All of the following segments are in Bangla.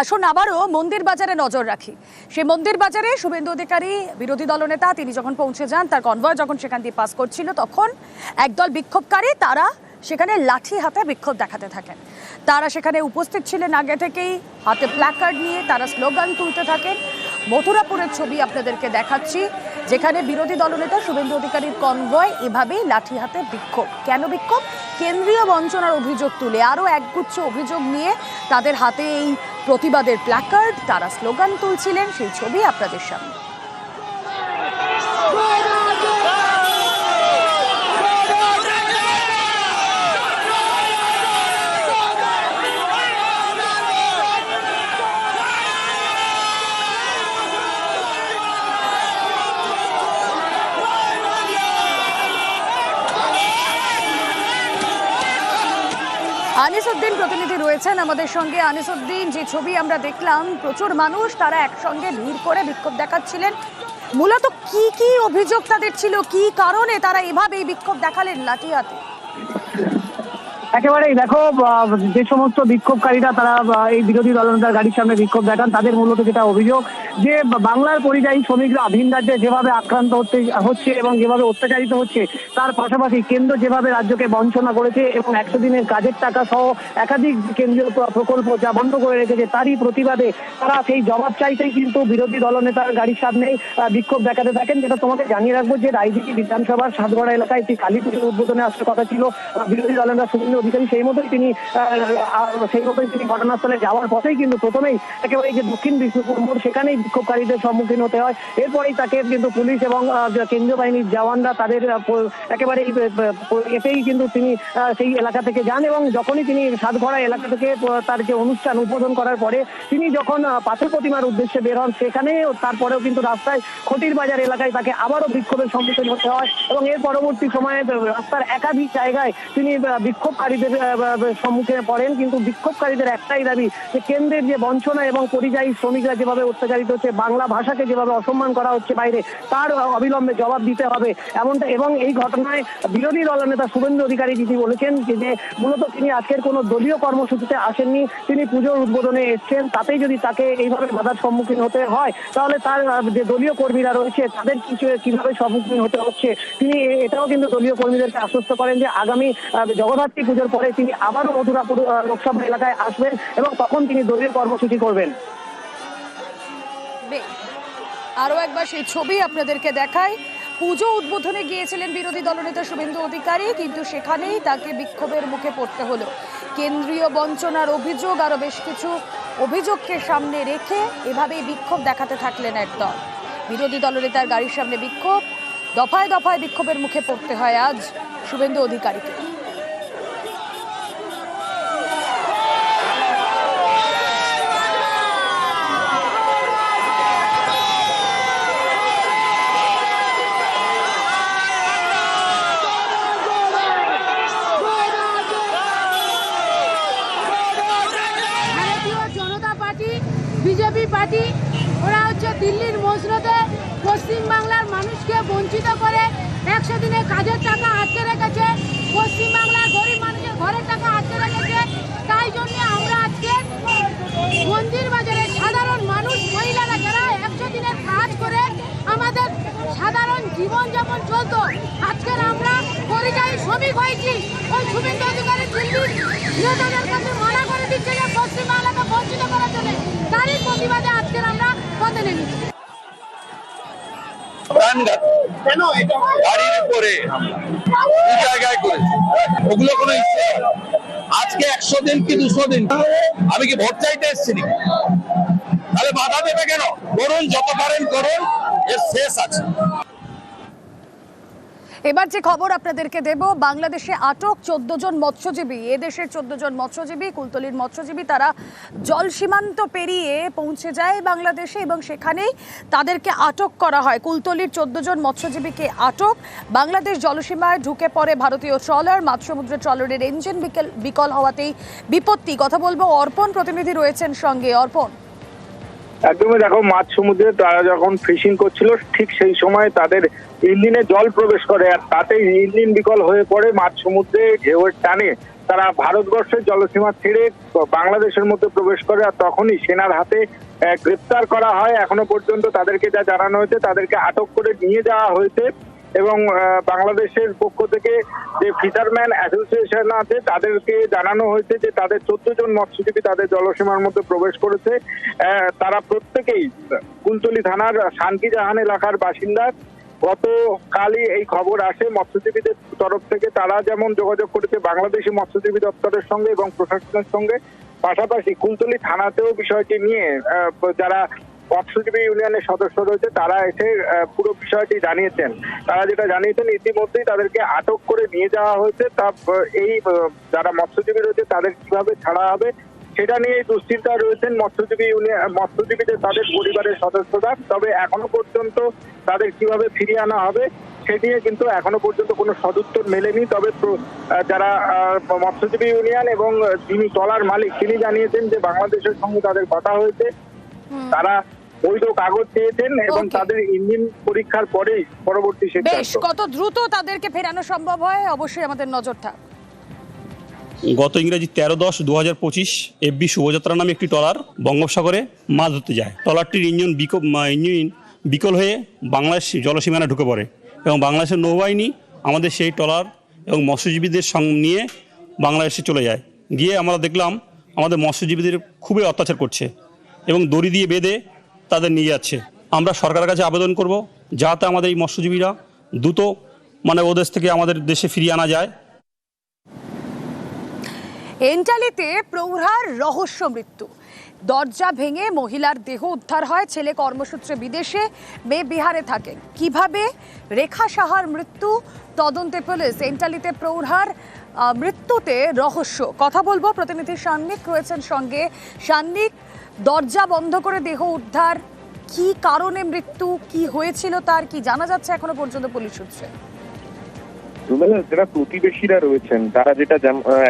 আসুন আবারও মন্দির বাজারে নজর রাখি। সেই মন্দির বাজারে শুভেন্দু অধিকারী, বিরোধী দলনেতা, তিনি যখন পৌঁছে যান, তার কনভয় যখন সেখান দিয়ে পাস করছিল, তখন একদল বিক্ষোভকারী, তারা সেখানে লাঠি হাতে বিক্ষোভ দেখাতে থাকেন। তারা সেখানে উপস্থিত ছিলেন আগে থেকেই, হাতে প্ল্যাকার্ড নিয়ে তারা স্লোগান তুলতে থাকেন। মথুরাপুরের ছবি আপনাদেরকে দেখাচ্ছি, যেখানে বিরোধী দলনেতা শুভেন্দু অধিকারীর কনভয় এভাবেই লাঠি হাতে বিক্ষোভ। কেন বিক্ষোভ? কেন্দ্রীয় বঞ্চনার অভিযোগ তুলে, আরও একগুচ্ছ অভিযোগ নিয়ে তাদের হাতে এই প্রতিবাদের প্ল্যাকার্ড তারা স্লোগান তুলছিলেন সেই ছবি আপনাদের সামনে। আনিসুদ্দিন প্রতিনিধি রয়েছেন আমাদের সঙ্গে। আনিসুদ্দিন, যে ছবি আমরা দেখলাম, প্রচুর মানুষ তারা একসঙ্গে ভিড় করে বিক্ষোভ দেখাচ্ছিলেন। মূলত কি কি অভিযোগ তাদের ছিল, কি কারণে তারা এভাবে বিক্ষোভ দেখালেন লাঠি হাতে একেবারেই দেখো যে সমস্ত বিক্ষোভকারীরা তারা এই বিরোধী দলনেতার গাড়ির সামনে বিক্ষোভ দেখান, তাদের মূলত যেটা অভিযোগ, যে বাংলার পরিযায়ী শ্রমিকরা ভিন রাজ্যে যেভাবে আক্রান্ত হতে হচ্ছে এবং যেভাবে অত্যাচারিত হচ্ছে, তার পাশাপাশি কেন্দ্র যেভাবে রাজ্যকে বঞ্চনা করেছে এবং একশো দিনের কাজের টাকা সহ একাধিক কেন্দ্রীয় প্রকল্প যা বন্ধ করে রেখেছে, তারই প্রতিবাদে তারা সেই জবাব চাইতেই কিন্তু বিরোধী দলনেতার গাড়ির সামনে বিক্ষোভ দেখাতে থাকেন। যেটা তোমাকে জানিয়ে রাখব যে রায়দিঘি বিধানসভার সাতগড়া এলাকায় একটি কালী পুজোর উদ্বোধনে আসার কথা ছিল। বিরোধী দলনেতা শুভেন্দু অধিকারী সেই মতোই তিনি সেই মতোই তিনি ঘটনাস্থলে যাওয়ার পথেই কিন্তু প্রথমেই একেবারে যে দক্ষিণ বিষ্ণুপুর মোড় সেখানেই বিক্ষোভকারীদের সম্মুখীন হতে হয়। এরপরেই তাকে কিন্তু পুলিশ এবং কেন্দ্রীয় বাহিনীর জওয়ানরা তাদের একেবারে এতেই কিন্তু তিনি সেই এলাকা থেকে যান এবং যখনই তিনি সাতঘড়া এলাকা থেকে তার যে অনুষ্ঠান উদ্বোধন করার পরে তিনি যখন পাথর প্রতিমার উদ্দেশ্যে বের হন সেখানে তারপরেও কিন্তু রাস্তায় খটির বাজার এলাকায় তাকে আবারও বিক্ষোভের সম্মুখীন হতে হয় এবং এর পরবর্তী সময়ে রাস্তার একাধিক জায়গায় তিনি আহ, বিক্ষোভকারীদের সম্মুখে পড়েন, কিন্তু বিক্ষোভকারীদের একটাই দাবি যে কেন্দ্রের যে বঞ্চনা এবং পরিযায়ী শ্রমিকরা যেভাবে অত্যাচারিত হচ্ছে, বাংলা ভাষাকে যেভাবে অসম্মান করা হচ্ছে বাইরে, তার অবিলম্বে জবাব দিতে হবে। এমনটা, এবং এই ঘটনায় বিরোধী দলনেতা শুভেন্দু অধিকারী যিনি বলেছেন যে মূলত তিনি আজকের কোনো দলীয় কর্মসূচিতে আসেননি, তিনি পুজোর উদ্বোধনে এসছেন, তাতেই যদি তাকে এইভাবে বাধার সম্মুখীন হতে হয়, তাহলে তার যে দলীয় কর্মীরা রয়েছে, তাদের কিছু, কীভাবে সম্মুখীন হতে হচ্ছে, তিনি এটাও কিন্তু দলীয় কর্মীদেরকে আশ্বস্ত করেন যে আগামী জগদ্ধাত্রী পুজোর পরে তিনি আবারও মথুরাপুর লোকসভা এলাকায় আসবেন এবং তখন তিনি দলীয় কর্মসূচি করবেন। আরও একবার সেই ছবি আপনাদেরকে দেখায় পুজো উদ্বোধনে গিয়েছিলেন বিরোধী দলনেতা শুভেন্দু অধিকারী, কিন্তু সেখানেই তাকে বিক্ষোভের মুখে পড়তে হলো। কেন্দ্রীয় বঞ্চনার অভিযোগ, আরও বেশ কিছু অভিযোগকে সামনে রেখে এভাবেই বিক্ষোভ দেখাতে থাকলেন একদল। বিরোধী দলনেতার গাড়ির সামনে বিক্ষোভ। দফায় দফায় বিক্ষোভের মুখে পড়তে হয় আজ শুভেন্দু অধিকারীকে ভারতীয় জনতা পার্টি বিজেপি পার্টি ওরা হচ্ছে মসনদে পশ্চিমবাংলার মানুষকে বঞ্চিত করে একশো দিনের কাজের টাকা আটকে রেখেছে। পশ্চিমবাংলার গরিব মানুষের ঘরের টাকা আটকে রেখেছে। তাই জন্য আমরা আজকে মন্দির বাজারে সাধারণ মানুষ, মহিলারা যারা একশো দিনের কাজ করে আমাদের সাধারণ জীবনযাপন চলতো, আজকের আমরা পরিযায়ী শ্রমিক হয়েছি। ওই শুভেন্দু অধিকারী দিল্লির নেতাদের কাছে করে দিচ্ছে যে পশ্চিমবাংলাকে বঞ্চিত করার জন্য। তারই প্রতিবাদে আজকের আমরা পথে নেমেছি। প্রাণঘাত গাড়ির উপরে জায়গায় করে। ওগুলো কোনো ইচ্ছে আজকে একশো দিন কি দুশো দিন? আমি কি ভোট চাইতে এসেছি তাহলে বাধা দেবে কেন? করুন যত পারেন করুন এর শেষ আছে। এবার যে খবর আপনাদেরকে দেব, বাংলাদেশে আটক চোদ্দ জন মৎস্যজীবী। এদেশের চোদ্দ জন মৎস্যজীবী, কুলতলির মৎস্যজীবী, তারা জল সীমান্ত পেরিয়ে পৌঁছে যায় বাংলাদেশে এবং সেখানেই তাদেরকে আটক করা হয়। কুলতলির চোদ্দ জন মৎস্যজীবীকে আটক। বাংলাদেশ জলসীমায় ঢুকে পড়ে ভারতীয় ট্রলার। মাঝসমুদ্র ট্রলারের ইঞ্জিন বিকেল বিকল হওয়াতেই বিপত্তি। কথা বলব, অর্পণ প্রতিনিধি রয়েছেন সঙ্গে। অর্পণ। একদমই দেখো, মাছ সমুদ্রে তারা যখন ফিশিং করছিল, ঠিক সেই সময় তাদের ইঞ্জিনে জল প্রবেশ করে আর তাতে ইঞ্জিন বিকল হয়ে পড়ে মাছ সমুদ্রে ঢেউয়ের টানে। তারা ভারতবর্ষের জলসীমা ছেড়ে বাংলাদেশের মধ্যে প্রবেশ করে আর তখনই সেনার হাতে গ্রেপ্তার করা হয়। এখনও পর্যন্ত তাদেরকে যা জানানো হয়েছে, তাদেরকে আটক করে নিয়ে যাওয়া হয়েছে। এবং বাংলাদেশের পক্ষ থেকে যে ফিশারম্যান অ্যাসোসিয়েশন আছে, তাদেরকে জানানো হয়েছে যে তাদের চোদ্দ জন মৎস্যজীবী তাদের জলসীমার মধ্যে প্রবেশ করেছে। তারা প্রত্যেকেই কুলতলি থানার শান্তি জাহান এলাকার বাসিন্দা। গতকালই এই খবর আসে মৎস্যজীবীদের তরফ থেকে। তারা যেমন যোগাযোগ করেছে বাংলাদেশি মৎস্যজীবী দপ্তরের সঙ্গে এবং প্রশাসনের সঙ্গে, পাশাপাশি কুলতলি থানাতেও বিষয়টি নিয়ে যারা মৎস্যজীবী ইউনিয়নের সদস্য রয়েছে তারা এসে পুরো বিষয়টি জানিয়েছেন। তারা যেটা জানিয়েছেন ইতিমধ্যেই তাদেরকে আটক করে নিয়ে যাওয়া হয়েছে। তা এই যারা মৎস্যজীবী রয়েছে তাদের কীভাবে ছাড়া হবে সেটা নিয়ে দুশ্চিন্তায় রয়েছেন মৎস্যজীবী ইউনিয়ন মৎস্যজীবীদের তাদের পরিবারের সদস্যরা। তবে এখনও পর্যন্ত তাদের কীভাবে ফিরিয়ে আনা হবে সে নিয়ে কিন্তু এখনও পর্যন্ত কোনো সদুত্তর মেলেনি। তবে যারা মৎস্যজীবী ইউনিয়ন এবং যিনি টলার মালিক তিনি জানিয়েছেন যে বাংলাদেশের সঙ্গে তাদের কথা হয়েছে। তারা বৈধ কাগজ চেয়েছেন এবং তাদের ইঞ্জিন পরীক্ষার পরেই পরবর্তী বেশ কত দ্রুত তাদেরকে ফেরানো সম্ভব হয়? অবশ্যই আমাদের নজর থাক। গত ইংরেজি তেরো দশ দু হাজার পঁচিশ এফবি শুভযাত্রা নামে একটি ট্রলার বঙ্গোপসাগরে মাছ ধরতে যায়। ট্রলারটির ইঞ্জিন বিকল ইঞ্জিন বিকল হয়ে বাংলাদেশ জলসীমানা ঢুকে পড়ে এবং বাংলাদেশের নৌবাহিনী আমাদের সেই ট্রলার এবং মৎস্যজীবীদের সঙ্গে নিয়ে বাংলাদেশে চলে যায়। গিয়ে আমরা দেখলাম আমাদের মৎস্যজীবীদের খুবই অত্যাচার করছে এবং দড়ি দিয়ে বেঁধে তাদের নিয়ে যাচ্ছে। আমরা সরকারের কাছে আবেদন করব যাতে আমাদের এই মৎস্যজীবীরা দ্রুত মানে ওদেশ থেকে আমাদের দেশে ফিরিয়ে আনা যায়। এন্টালিতে প্রৌঢ়ার রহস্য মৃত্যু। দরজা ভেঙে মহিলার দেহ উদ্ধার হয়, ছেলে কর্মসূত্রে বিদেশে, মেয়ে বিহারে থাকে। কীভাবে? রেখা সাহার মৃত্যু, তদন্তে পুলিশ। এন্টালিতে প্রৌঢ়ার মৃত্যুতে রহস্য। কথা বলব। প্রতিনিধি সান্নিক রয়েছেন সঙ্গে। সান্নিক দরজা বন্ধ করে দেহ উদ্ধার, কি কারণে মৃত্যু, কি হয়েছিল তার, কি জানা যাচ্ছে এখনও পর্যন্ত পুলিশ সূত্রে? যারা প্রতিবেশীরা রয়েছেন, তারা যেটা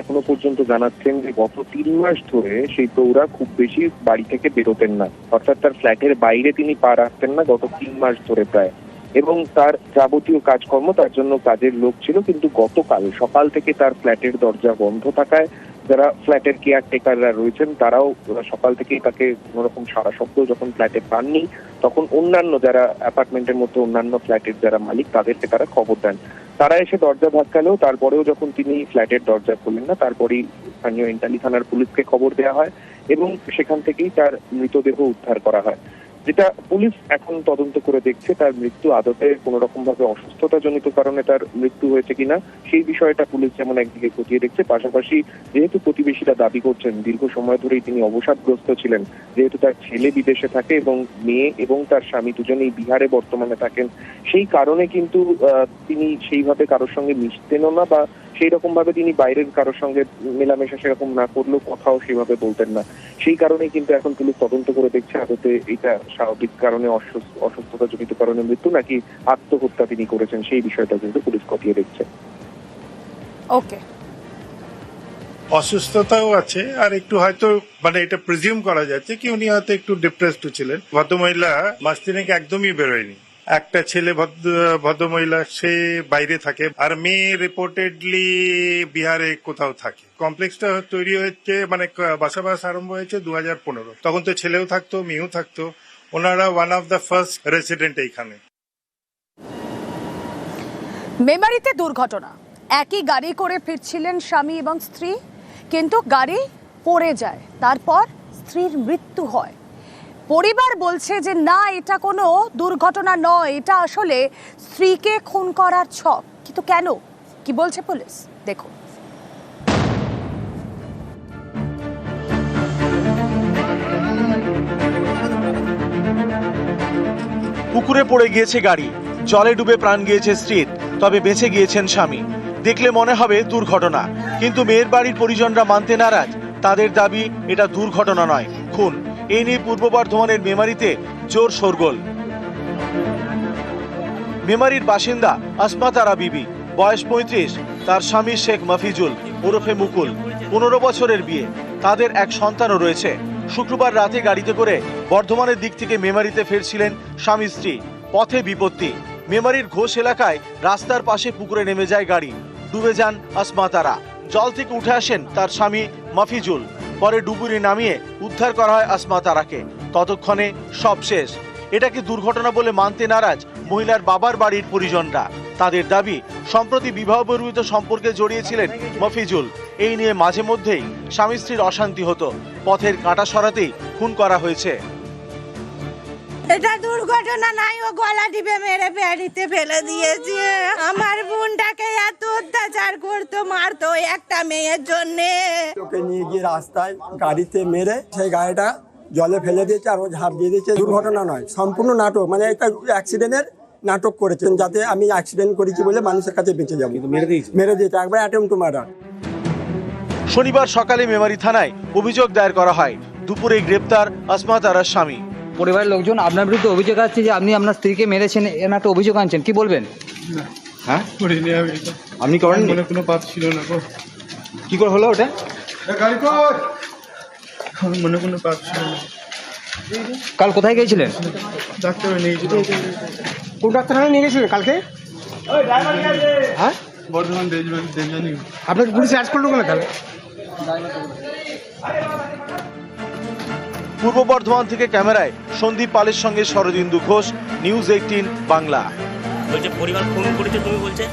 এখনও পর্যন্ত জানাচ্ছেন যে গত তিন মাস ধরে সেই প্রৌরা খুব বেশি বাড়ি থেকে বেরোতেন না। অর্থাৎ তার ফ্ল্যাটের বাইরে তিনি পা রাখতেন না গত তিন মাস ধরে প্রায়। এবং তার যাবতীয় কাজকর্ম, তার জন্য কাজের লোক ছিল, কিন্তু গতকাল সকাল থেকে তার ফ্ল্যাটের দরজা বন্ধ থাকায় যারা ফ্ল্যাটের কেয়ারটেকাররা রয়েছেন, তারাও সকাল থেকেই তাকে কোনো রকম সারা শব্দ যখন ফ্ল্যাটে পাননি, তখন অন্যান্য যারা অ্যাপার্টমেন্টের মধ্যে অন্যান্য ফ্ল্যাটের যারা মালিক, তাদেরকে তারা খবর দেন। তারা এসে দরজা ধাক্কালেও, তারপরেও যখন তিনি ফ্ল্যাটের দরজা খুললেন না, তারপরেই স্থানীয় ইন্টালি থানার পুলিশকে খবর দেওয়া হয় এবং সেখান থেকেই তার মৃতদেহ উদ্ধার করা হয়। যেটা পুলিশ এখন তদন্ত করে দেখছে, তার মৃত্যু আদতে কোনো রকম ভাবে অসুস্থতা জনিত কারণে তার মৃত্যু হয়েছে কিনা, সেই বিষয়টা পুলিশ যেমন একদিকে খতিয়ে দেখছে, পাশাপাশি যেহেতু প্রতিবেশীরা দাবি করছেন, দীর্ঘ সময় ধরেই তিনি অবসাদগ্রস্ত ছিলেন। যেহেতু তার ছেলে বিদেশে থাকে এবং মেয়ে এবং তার স্বামী দুজনেই বিহারে বর্তমানে থাকেন, সেই কারণে কিন্তু তিনি সেইভাবে কারোর সঙ্গে মিশতেনও না বা সেই রকম ভাবে তিনি বাইরের কারোর সঙ্গে মেলামেশা সেরকম না করলেও কথাও সেভাবে বলতেন না। সেই কারণেই কিন্তু এখন পুলিশ তদন্ত করে দেখছে আদতে এটা স্বাভাবিক কারণে অসুস্থ- অসুস্থতা জনিত কারণে মৃত্যু নাকি আত্মহত্যা তিনি করেছেন সেই বিষয়টা কিন্তু পুলিশ খতিয়ে দেখছে। ওকে। অসুস্থতাও আছে আর একটু হয়তো মানে এটা প্রিজিউম করা যাচ্ছে কি উনি হয়তো একটু ডিপ্রেসড ছিলেন। ভদ্রমহিলা মাস তিনেক একদমই বেরোয়নি। একটা ছেলে ভদ্র- ভদ্রমহিলা, সে বাইরে থাকে। আর মেয়ে রিপোর্টেডলি বিহারে কোথাও থাকে। কমপ্লেক্সটা তৈরি হচ্ছে মানে বাসাবাস আরম্ভ হয়েছে দু হাজার পনেরো। তখন তো ছেলেও থাকতো, মেয়েও থাকতো। ওনারা one of the first resident এইখানে। মেমারিতে দুর্ঘটনা। একই গাড়ি করে ফিরছিলেন স্বামী এবং স্ত্রী, কিন্তু গাড়ি পড়ে যায়। তারপর স্ত্রীর মৃত্যু হয়। পরিবার বলছে যে না, এটা কোনো দুর্ঘটনা নয়, এটা আসলে স্ত্রীকে খুন করার ছক। কিন্তু কেন? কি বলছে পুলিশ? দেখুন। পুকুরে পড়ে গিয়েছে গাড়ি। জলে ডুবে প্রাণ গিয়েছে স্ত্রীর, তবে বেঁচে গিয়েছেন স্বামী। দেখলে মনে হবে দুর্ঘটনা, কিন্তু মেয়ের বাড়ির পরিজনরা মানতে নারাজ। তাদের দাবি, এটা দুর্ঘটনা নয়, খুন। এই নিয়ে পূর্ব বর্ধমানের মেমারিতে জোর শোরগোল। মেমারির বাসিন্দা আসমাতারা বিবি, বয়স পঁয়ত্রিশ, তার স্বামী শেখ মাফিজুল, ওরফে মুকুল। পনেরো বছরের বিয়ে। তাদের এক সন্তানও রয়েছে। শুক্রবার রাতে গাড়িতে করে বর্ধমানের দিক থেকে মেমারিতে ফিরছিলেন স্বামী স্ত্রী। পথে বিপত্তি। মেমারির ঘোষ এলাকায় রাস্তার পাশে পুকুরে নেমে যায় গাড়ি। ডুবে যান আসমাতারা। জল থেকে উঠে আসেন তার স্বামী মাফিজুল। পরে ডুবুরি নামিয়ে উদ্ধার করা হয় আসমা তারাকে ততক্ষণে সব শেষ। এটাকে দুর্ঘটনা বলে মানতে নারাজ মহিলার বাবার বাড়ির পরিজনরা? তাদের দাবি, সম্প্রতি বিবাহ বহির্ভূত সম্পর্কে জড়িয়েছিলেন মফিজুল। এই নিয়ে মাঝে মধ্যেই স্বামী স্ত্রীর অশান্তি হতো। পথের কাঁটা সরাতেই খুন করা হয়েছে। এটা দুর্ঘটনা নাই, ও গলা টিপে মেরে প্যাডিতে ফেলে দিয়েছে। আমার বোনটাকে মারতো একটা মেয়ের জন্যে। ওকে নিয়ে গিয়ে রাস্তায় গাড়িতে মেরে সেই গাড়িটা জলে ফেলে দিয়েছে আর ও ঝাঁপ দিয়ে দিয়েছে। দুর্ঘটনা নয় সম্পূর্ণ নাটক। মানে একটা অ্যাক্সিডেন্টের নাটক করেছেন যাতে আমি অ্যাক্সিডেন্ট করেছি বলে মানুষের কাছে বেঁচে যাব। মেরে দিয়েছে। মেরে দিয়েছে একবার অ্যাটেম্প টু মার্ডার শনিবার সকালে মেমারি থানায় অভিযোগ দায়ের করা হয়। দুপুরে গ্রেপ্তার আসমা তারার স্বামী। পরিবারের লোকজন আপনার বিরুদ্ধে অভিযোগ আসছে যে আপনি আপনার স্ত্রীকে মেরেছেন এরকম একটা অভিযোগ আনছেন। কি বলবেন? হ্যাঁ। আপনি করেন মনে কোনো পাপ ছিল না গো। কি করে হলো ওটা? আমার মনে কোনো পাপ ছিল না। কাল কোথায় গিয়েছিলেন? ডাক্তার নিয়েছিল কোন ডাক্তারখানা নিয়ে গেছিলেন কালকে? হ্যাঁ? বর্ধমান দেবজানি আপনাকে পুলিশ অ্যারেস্ট করল কেন তাহলে? পূর্ব বর্ধমান থেকে ক্যামেরায় সন্দীপ পালের সঙ্গে শরদিন্দু ঘোষ নিউজ এইটিন বাংলা। বলছে পরিবার ফোন করেছে তুমি বলছে?